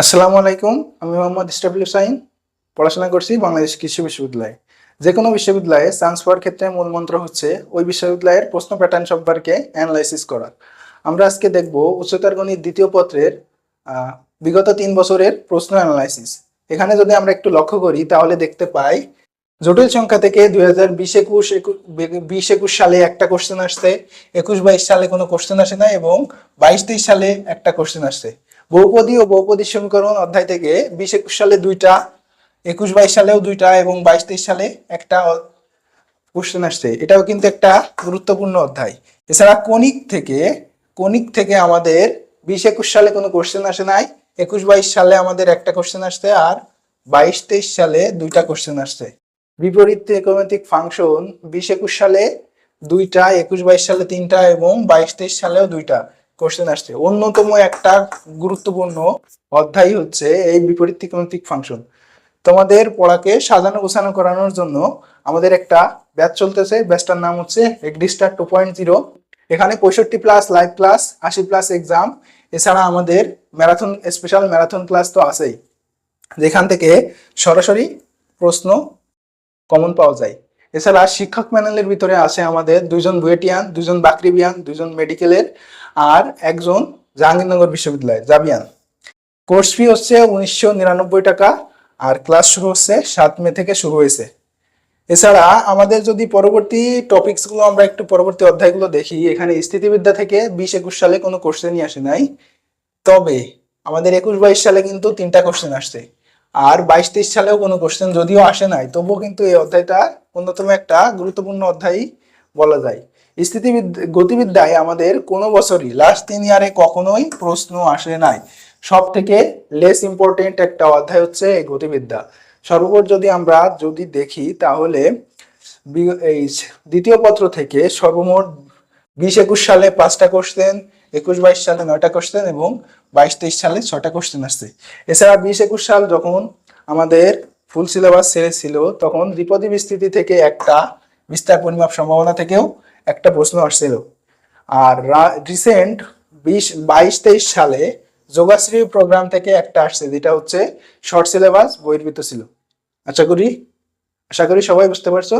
আসসালামু আলাইকুম, আমি মোহাম্মদ ইস্টাফুল হুসাইন। পড়াশোনা করছি বাংলাদেশ কৃষি বিশ্ববিদ্যালয়ে। যে কোনো বিশ্ববিদ্যালয়ে চান্স পাওয়ার ক্ষেত্রে মূল মন্ত্র হচ্ছে ওই বিশ্ববিদ্যালয়ের প্রশ্ন প্যাটার্ন সম্পর্কে অ্যানালাইসিস করা। আমরা আজকে দেখব উচ্চতর গণিত দ্বিতীয় পত্রের বিগত তিন বছরের প্রশ্ন অ্যানালাইসিস এখানে যদি আমরা একটু লক্ষ্য করি, তাহলে দেখতে পাই, জটিল সংখ্যা থেকে দুই হাজার বিশ একুশ বিশ একুশ সালে একটা কোশ্চেন আসছে, একুশ বাইশ সালে কোনো কোশ্চেন আসে না এবং বাইশ তেইশ সালে একটা কোশ্চেন আসছে। বহুপদী ও বহুপদী সমীকরণ অধ্যায় থেকে বিশ একুশ সালে দুইটা, একুশ বাইশ সালেও দুইটা এবং বাইশ তেইশ সালে একটা কোশ্চেন আসছে। এটাও কিন্তু একটা গুরুত্বপূর্ণ অধ্যায়। এছাড়া কণিক থেকে কণিক থেকে আমাদের বিশ একুশ সালে কোনো কোশ্চেন আসে নাই, একুশ বাইশ সালে আমাদের একটা কোশ্চেন আসছে আর বাইশ তেইশ সালে দুইটা কোশ্চেন আসছে। বিপরীত ত্রিকোণমিতিক ফাংশন বিশ একুশ সালে দুইটা, একুশ বাইশ সালে তিনটা এবং বাইশ তেইশ সালেও দুইটা। কোশ্চেন আসছে। অন্যতম একটা গুরুত্বপূর্ণ অধ্যায় হচ্ছে এই বিপরীত ত্রিকোণমিতিক ফাংশন তোমাদের পড়াকে সাজানো গোছানো করানোর জন্য আমাদের একটা ব্যাচ চলতেছে। ব্যাচটার নাম হচ্ছে এগ্রিস্টার টু পয়েন্ট জিরো এখানে পঁয়ষট্টি প্লাস লাইভ ক্লাস আশি প্লাস এক্সাম এছাড়া আমাদের ম্যারাথন স্পেশাল ম্যারাথন ক্লাস তো আছেই। যেখান থেকে সরাসরি প্রশ্ন কমন পাওয়া যায়। এছাড়া শিক্ষক প্যানেলের ভিতরে আছে আমাদের দুইজন বুয়েটিয়ান দুজন বাকরিবিয়ান দুজন মেডিকেলের আর একজন জাহাঙ্গীরনগর বিশ্ববিদ্যালয় জাবিয়ান। কোর্স ফি হচ্ছে উনিশশো নিরানব্বই টাকা আর ক্লাস শুরু হচ্ছে সাত মে থেকে শুরু হয়েছে। এছাড়া আমাদের যদি পরবর্তী টপিকসগুলো আমরা একটু পরবর্তী অধ্যায়গুলো দেখি, এখানে স্থিতিবিদ্যা থেকে বিশ একুশ সালে কোনো কোশ্চেনই আসে নাই। তবে আমাদের একুশ বাইশ সালে কিন্তু তিনটা কোশ্চেন আসছে। আর বাইশ তেইশ সালেও কোনো কোশ্চেন যদিও আসে নাই, তবুও কিন্তু এই অধ্যায়টা অন্যতম একটা গুরুত্বপূর্ণ অধ্যায় বলা যায়। স্থিতিবিদ, গতিবিদ্যায় আমাদের কোনো বছরই লাস্ট তিন ইয়ারে কখনোই প্রশ্ন আসে নাই। সব থেকে লেস ইম্পর্টেন্ট একটা অধ্যায় হচ্ছে এই গতিবিদ্যা। সর্বোপর যদি আমরা যদি দেখি, তাহলে এই দ্বিতীয় পত্র থেকে সর্বমোট বিশ একুশ সালে পাঁচটা কোশ্চেন একুশ বাইশ সালে নয়টা কোশ্চেন এবং বাইশ তেইশ সালে ছটা কোশ্চেন আসছে। এছাড়া বিশ একুশ সাল যখন আমাদের ফুল সিলেবাস ছেড়েছিল তখন দ্বিপদী বিস্তৃতি থেকে একটা বিস্তার পরিমাপ সম্ভাবনা থেকেও একটা প্রশ্ন আসছিল। আর রিসেন্ট বিশ বাইশ তেইশ সালে যোগাশ্রী প্রোগ্রাম থেকে একটা আসছে, যেটা হচ্ছে শর্ট সিলেবাস বহির্ভূত ছিল। আশা করি আশা করি সবাই বুঝতে পারছ?